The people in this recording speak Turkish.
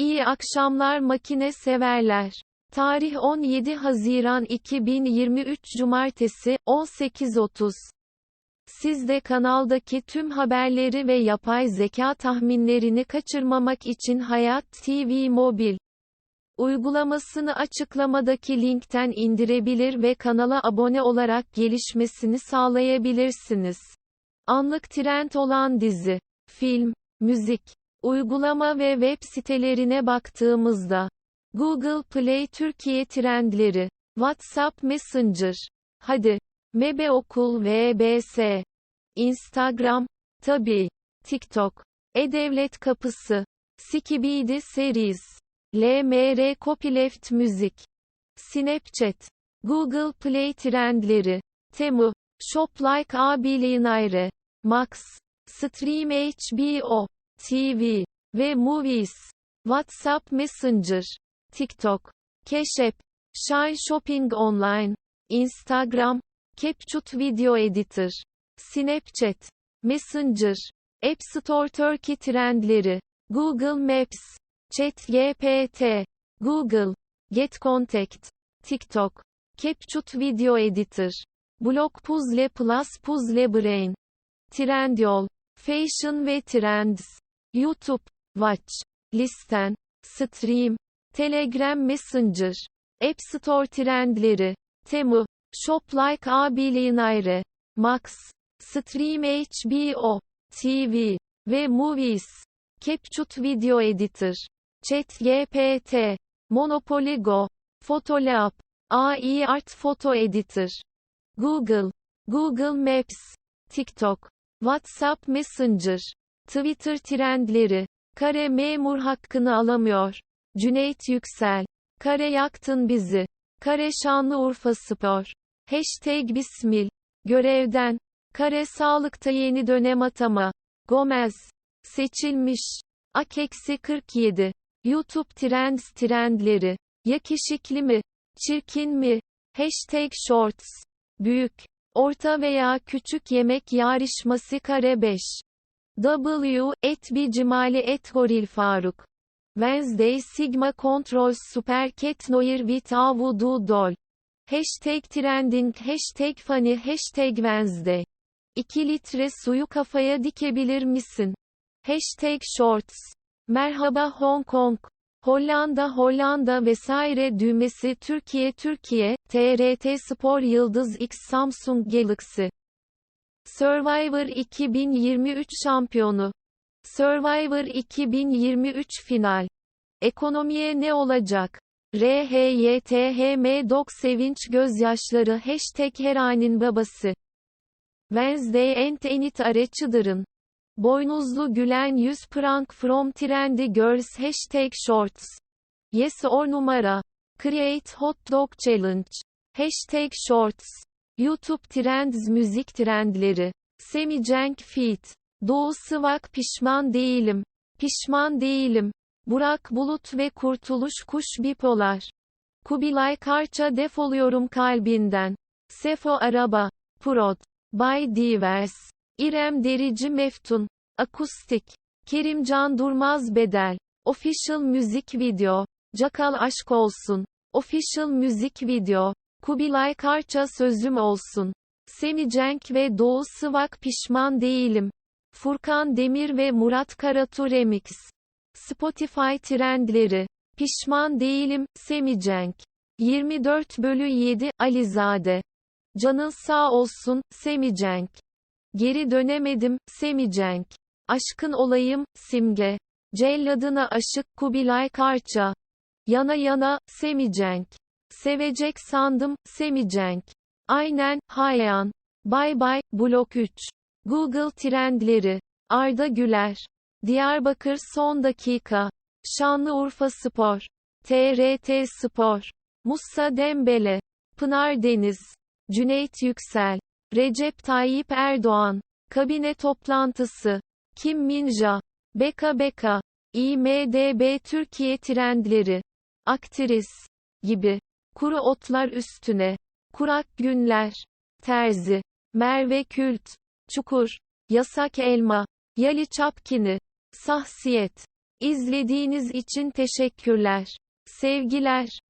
İyi akşamlar makine severler. Tarih 17 Haziran 2023 Cumartesi, 18.30. Siz de kanaldaki tüm haberleri ve yapay zeka tahminlerini kaçırmamak için Hayat TV Mobil uygulamasını açıklamadaki linkten indirebilir ve kanala abone olarak gelişmesini sağlayabilirsiniz. Anlık trend olan dizi, film, müzik, uygulama ve web sitelerine baktığımızda Google Play Türkiye trendleri, WhatsApp Messenger, hadi, Mebe Okul VBS, Instagram, tabi, TikTok, E-Devlet Kapısı, Skibidi Series, LMR Copyleft Müzik, Snapchat, Google Play trendleri, Temu, Shop Like Abilinayre, Max, Stream HBO, TV ve Movies, WhatsApp Messenger, TikTok, Keşep, Shine Shopping Online, Instagram, CapCut Video Editor, Snapchat, Messenger, App Store Turkey trendleri, Google Maps, ChatGPT, Google, Get Contact, TikTok, CapCut Video Editor, Blog Puzzle Plus Puzzle Brain, Trendyol, Fashion ve Trends, YouTube, Watch, Listen, Stream, Telegram Messenger, App Store trendleri, Temu, Shop Like Abilinayre, Max, Stream HBO, TV ve Movies, CapCut Video Editor, ChatGPT, Monopoly Go, Photolab, AI Art Photo Editor, Google, Google Maps, TikTok, WhatsApp Messenger, Twitter trendleri, kare memur hakkını alamıyor. Cüneyt Yüksel, kare yaktın bizi. Kare Şanlıurfa Spor. Hashtag Bismil. Görevden. Kare sağlıkta yeni dönem atama. Gomez. Seçilmiş. Akeksi 47. YouTube Trends trendleri. Yakışıklı mı? Çirkin mi? Hashtag Shorts. Büyük. Orta veya küçük yemek yarışması kare 5. W, et bir cimali et goril Faruk. Wednesday Sigma Control Super Cat Noir with a Voodoo Doll. Hashtag trending Hashtag funny Hashtag Wednesday. 2 litre suyu kafaya dikebilir misin? Hashtag shorts. Merhaba Hong Kong. Hollanda Hollanda vesaire düğmesi Türkiye Türkiye, TRT Spor Yıldız X Samsung Galaxy. Survivor 2023 şampiyonu. Survivor 2023 final. Ekonomiye ne olacak? RHYTHM Dok Sevinç Gözyaşları Hashtag Heranin Babası. Wednesday and Enit Areçıdırın. Boynuzlu gülen yüz prank from trendy girls Hashtag Shorts. Yes or numara. Create hot dog challenge. Hashtag Shorts. YouTube Trends müzik trendleri. Semi Cenk Feat. Doğu Sıvak pişman değilim. Pişman değilim. Burak Bulut ve Kurtuluş Kuş Bipolar. Kubilay Karça defoluyorum kalbinden. Sefo Araba. Prod. Bay Divers. İrem Derici Meftun. Akustik. Kerimcan Durmaz Bedel. Official Müzik Video. Cakal Aşk Olsun. Official Müzik Video. Kubilay Karça Sözüm Olsun. Semi Cenk ve Doğu Sıvak Pişman Değilim. Furkan Demir ve Murat Karatu Remix. Spotify trendleri. Pişman değilim, Semi Cenk. 24 bölü 7, Alizade. Canın sağ olsun, Semi Cenk. Geri dönemedim, Semi Cenk. Aşkın olayım, Simge. Celladına aşık, Kubilay Karça. Yana yana, Semi Cenk. Sevecek sandım, Semi Cenk. Aynen, Hayan. Bay bay, Blok 3. Google trendleri. Arda Güler. Diyarbakır son dakika. Şanlıurfa Spor. TRT Spor. Musa Dembele. Pınar Deniz. Cüneyt Yüksel. Recep Tayyip Erdoğan. Kabine toplantısı. Kim Minja. Beka Beka. IMDB Türkiye trendleri. Aktris. Gibi. Kuru otlar üstüne. Kurak günler. Terzi. Merve Kült. Çukur. Yasak elma. Yali Çapkini. Sahsiyet. İzlediğiniz için teşekkürler. Sevgiler.